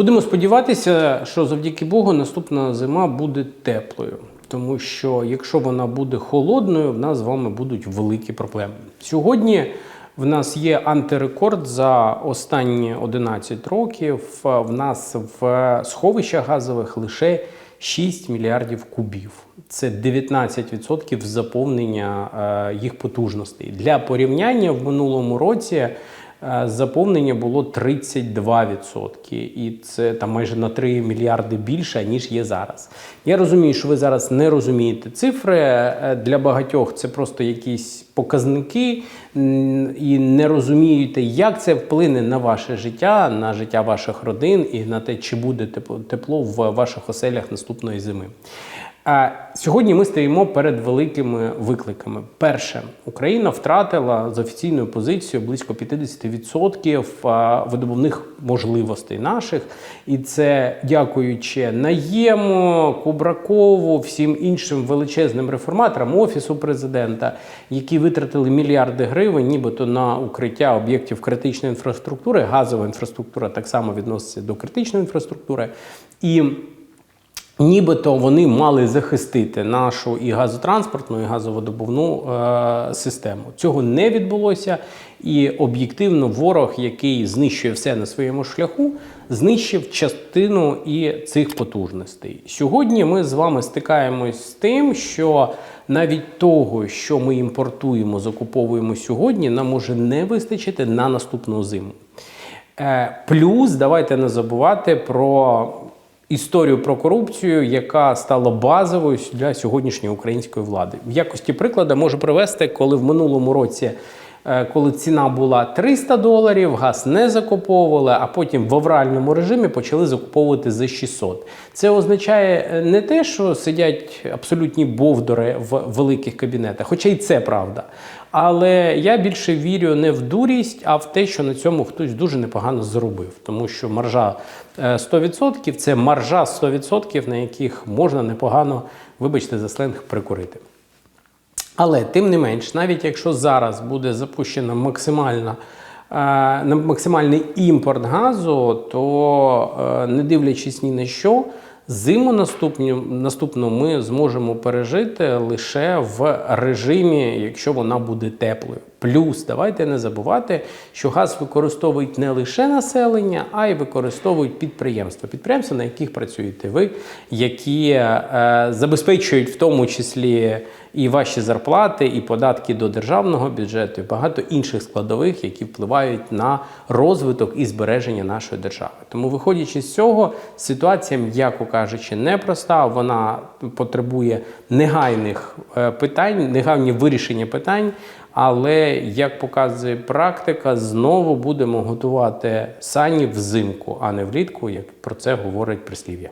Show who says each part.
Speaker 1: Будемо сподіватися, що завдяки Богу наступна зима буде теплою. Тому що якщо вона буде холодною, в нас з вами будуть великі проблеми. Сьогодні в нас є антирекорд за останні 11 років. В нас в сховищах газових лише 6 мільярдів кубів. Це 19% заповнення е, їх потужностей. Для порівняння в минулому році заповнення було 32%. І це там майже на 3 мільярди більше, ніж є зараз. Я розумію, що ви зараз не розумієте цифри. Е, Для багатьох це просто якісь показники і не розумієте, як це вплине на ваше життя, на життя ваших родин і на те, чи буде тепло в ваших оселях наступної зими. Сьогодні ми стоїмо перед великими викликами. Перше, Україна втратила з офіційною позицією близько 50% видобувних можливостей наших, і це дякуючи Наєму, Кубракову, всім іншим величезним реформаторам офісу президента, які витратили мільярди гривень, нібито на укриття об'єктів критичної інфраструктури. Газова інфраструктура так само відноситься до критичної інфраструктури. І Нібито вони мали захистити нашу і газотранспортну, і газоводобувну е, систему. Цього не відбулося, і об'єктивно ворог, який знищує все на своєму шляху, знищив частину і цих потужностей. Сьогодні ми з вами стикаємось з тим, що навіть того, що ми імпортуємо, закуповуємо сьогодні, нам може не вистачити на наступну зиму. Е, Плюс давайте не забувати про історію про корупцію, яка стала базовою для сьогоднішньої української влади. В якості прикладу можу привести, коли в минулому році. Е, Коли ціна була 300 доларів, газ не закуповували, а потім в авральному режимі почали закуповувати за 600. Це означає е, не те, що сидять абсолютні бовдори в великих кабінетах, хоча й це правда. Але я більше вірю не в дурість, а в те, що на цьому хтось дуже непогано заробив. Тому що маржа е, 100% це маржа 100%, на яких можна непогано, вибачте, за сленг прикурити. Але тим не менш, навіть якщо зараз буде запущена максимальна, е, на максимальний імпорт газу, то е, не дивлячись ні на що, зиму наступну, наступну ми зможемо пережити лише в режимі, якщо вона буде теплою. Плюс давайте не забувати, що газ використовують не лише населення, а й використовують підприємства. Підприємства, на яких працюєте ви, які е, забезпечують в тому числі і ваші зарплати, і податки до державного бюджету, і багато інших складових, які впливають на розвиток і збереження нашої держави. Тому, виходячи з цього, ситуація, м'яко кажучи, непроста. Вона потребує негайних е, питань, негайні вирішення питань. Але як показує практика, знову будемо готувати сані взимку, а не влітку, як про це говорить прислів'я.